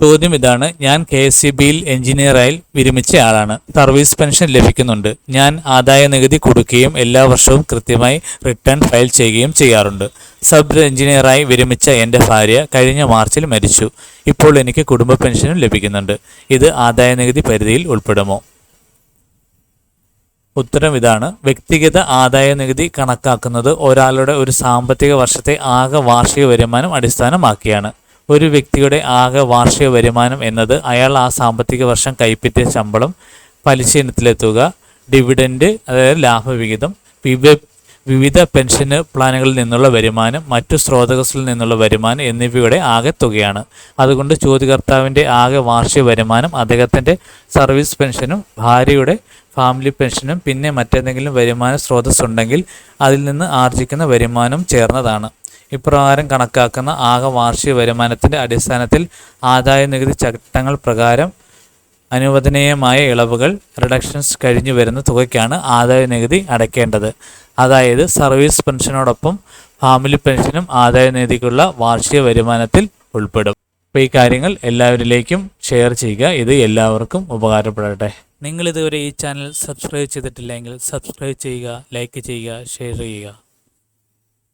ചോദ്യം ഇതാണ്. ഞാൻ കെ എസ് സി ബിയിൽ എഞ്ചിനീയറായി വിരമിച്ച ആളാണ്. സർവീസ് പെൻഷൻ ലഭിക്കുന്നുണ്ട്. ഞാൻ ആദായ നികുതി കൊടുക്കുകയും എല്ലാ വർഷവും കൃത്യമായി റിട്ടേൺ ഫയൽ ചെയ്യുകയും ചെയ്യാറുണ്ട്. സബ് എഞ്ചിനീയറായി വിരമിച്ച എന്റെ ഭാര്യ കഴിഞ്ഞ മാർച്ചിൽ മരിച്ചു. ഇപ്പോൾ എനിക്ക് കുടുംബ പെൻഷനും ലഭിക്കുന്നുണ്ട്. ഇത് ആദായ നികുതി പരിധിയിൽ ഉൾപ്പെടുമോ? ഉത്തരം ഇതാണ്. വ്യക്തിഗത ആദായ നികുതി കണക്കാക്കുന്നത് ഒരാളുടെ ഒരു സാമ്പത്തിക വർഷത്തെ ആകെ വാർഷിക വരുമാനം അടിസ്ഥാനമാക്കിയാണ്. ഒരു വ്യക്തിയുടെ ആകെ വാർഷിക വരുമാനം എന്നത് അയാൾ ആ സാമ്പത്തിക വർഷം കൈപ്പറ്റിയ ശമ്പളം പലിശ ഇനത്തിലെ തുക ഡിവിഡൻഡ് അതായത് ലാഭവിഹിതം വിവ വിവിധ പെൻഷൻ പ്ലാനുകളിൽ നിന്നുള്ള വരുമാനം മറ്റു സ്രോതസ്സുകളിൽ നിന്നുള്ള വരുമാനം എന്നിവയുടെ ആകെ തുകയാണ്. അതുകൊണ്ട് ചോദ്യകർത്താവിന്റെ ആകെ വാർഷിക വരുമാനം അദ്ദേഹത്തിന്റെ സർവീസ് പെൻഷനും ഭാര്യയുടെ ഫാമിലി പെൻഷനും പിന്നെ മറ്റേതെങ്കിലും വരുമാന സ്രോതസ്സുണ്ടെങ്കിൽ അതിൽ നിന്ന് ആർജിക്കുന്ന വരുമാനം ചേർന്നതാണ്. ഇപ്രകാരം കണക്കാക്കുന്ന ആകെ വാർഷിക വരുമാനത്തിന്റെ അടിസ്ഥാനത്തിൽ ആദായ നികുതി ചട്ടങ്ങൾ പ്രകാരം അനുവദനീയമായ ഇളവുകൾ റിഡക്ഷൻസ് കഴിഞ്ഞു വരുന്ന തുകയ്ക്കാണ് ആദായ നികുതി അടയ്ക്കേണ്ടത്. അതായത് സർവീസ് പെൻഷനോടൊപ്പം ഫാമിലി പെൻഷനും ആദായ നികുതിക്കുള്ള വാർഷിക വരുമാനത്തിൽ ഉൾപ്പെടും. അപ്പോൾ ഈ കാര്യങ്ങൾ എല്ലാവരിലേക്കും ഷെയർ ചെയ്യുക. ഇത് എല്ലാവർക്കും ഉപകാരപ്പെടട്ടെ. നിങ്ങൾ ഇതുവരെ ഈ ചാനൽ സബ്സ്ക്രൈബ് ചെയ്തിട്ടില്ലെങ്കിൽ സബ്സ്ക്രൈബ് ചെയ്യുക ലൈക്ക് ചെയ്യുക ഷെയർ ചെയ്യുക.